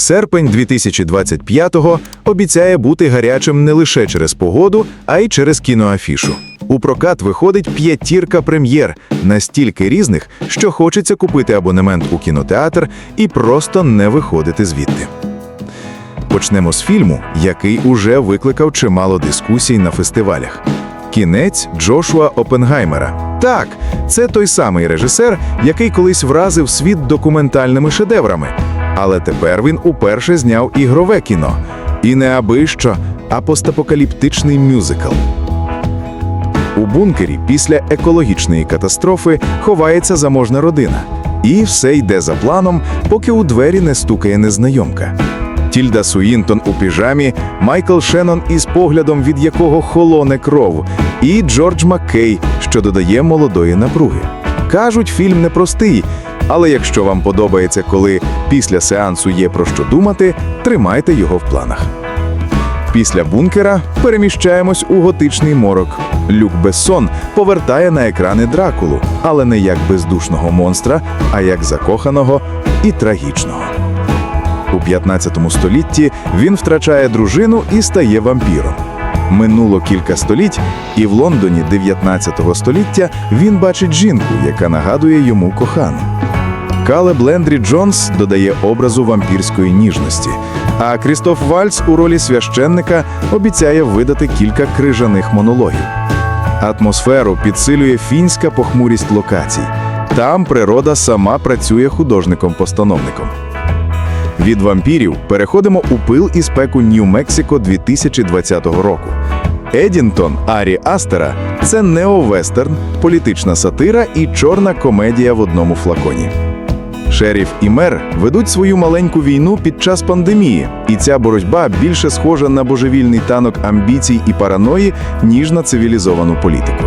Серпень 2025-го обіцяє бути гарячим не лише через погоду, а й через кіноафішу. У прокат виходить п'ятірка прем'єр, настільки різних, що хочеться купити абонемент у кінотеатр і просто не виходити звідти. Почнемо з фільму, який уже викликав чимало дискусій на фестивалях. Кінець Джошуа Опенгаймера. Так, це той самий режисер, який колись вразив світ документальними шедеврами. Але тепер він уперше зняв ігрове кіно. І не аби що, а постапокаліптичний мюзикл. У бункері після екологічної катастрофи ховається заможна родина. І все йде за планом, поки у двері не стукає незнайомка. Тільда Суїнтон у піжамі, Майкл Шеннон із поглядом, від якого холоне кров, і Джордж Маккей, що додає молодої напруги. Кажуть, фільм непростий, але якщо вам подобається, коли після сеансу є про що думати, тримайте його в планах. Після бункера переміщаємось у готичний морок. Люк Бессон повертає на екрани Дракулу, але не як бездушного монстра, а як закоханого і трагічного. У 15 столітті він втрачає дружину і стає вампіром. Минуло кілька століть, і в Лондоні 19 століття він бачить жінку, яка нагадує йому кохану. Калеб Лендрі Джонс додає образу вампірської ніжності, а Крістоф Вальц у ролі священника обіцяє видати кілька крижаних монологів. Атмосферу підсилює фінська похмурість локацій. Там природа сама працює художником-постановником. Від вампірів переходимо у пил і спеку Нью-Мексико 2020 року. Едінтон Арі Астера це неовестерн, політична сатира і чорна комедія в одному флаконі. Шеріф і мер ведуть свою маленьку війну під час пандемії, і ця боротьба більше схожа на божевільний танок амбіцій і параної, ніж на цивілізовану політику.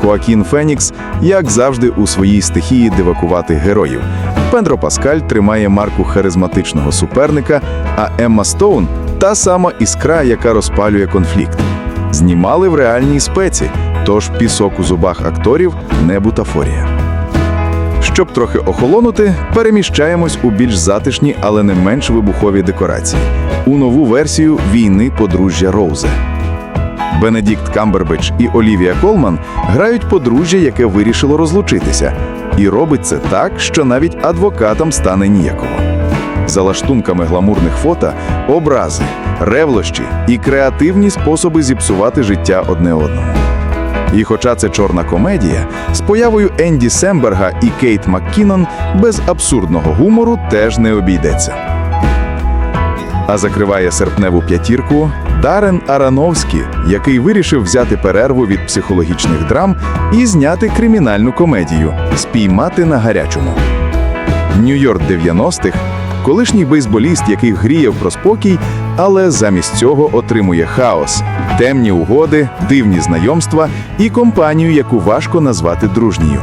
Хоакін Фенікс, як завжди, у своїй стихії дивакувати героїв. Пендро Паскаль тримає марку харизматичного суперника, а Емма Стоун та сама іскра, яка розпалює конфлікт. Знімали в реальній спеці, тож пісок у зубах акторів не бутафорія. Щоб трохи охолонути, переміщаємось у більш затишні, але не менш вибухові декорації у нову версію війни подружжя Роузе. Бенедікт Камбербич і Олівія Колман грають подружжя, яке вирішило розлучитися, і робить це так, що навіть адвокатам стане ніяково. За лаштунками гламурних фото образи, ревлощі і креативні способи зіпсувати життя одне одному. І хоча це чорна комедія, з появою Енді Семберга і Кейт Маккінон без абсурдного гумору теж не обійдеться. А закриває серпневу п'ятірку Дарен Арановський, який вирішив взяти перерву від психологічних драм і зняти кримінальну комедію Спіймати на гарячому. Нью-Йорк 90-х колишній бейсболіст, який гріяв про спокій, але замість цього отримує хаос, темні угоди, дивні знайомства і компанію, яку важко назвати дружньою.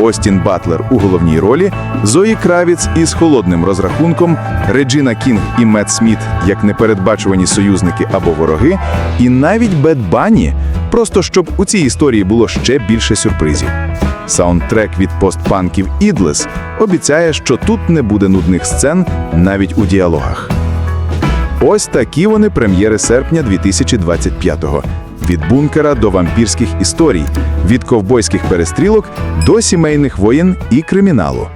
Остін Батлер у головній ролі, Зої Кравіц із холодним розрахунком, Реджіна Кінг і Мет Сміт як непередбачувані союзники або вороги, і навіть Бет Банні, просто щоб у цій історії було ще більше сюрпризів. Саундтрек від постпанків Ідлес обіцяє, що тут не буде нудних сцен навіть у діалогах. Ось такі вони прем'єри серпня 2025-го. Від бункера до вампірських історій, від ковбойських перестрілок до сімейних воєн і криміналу.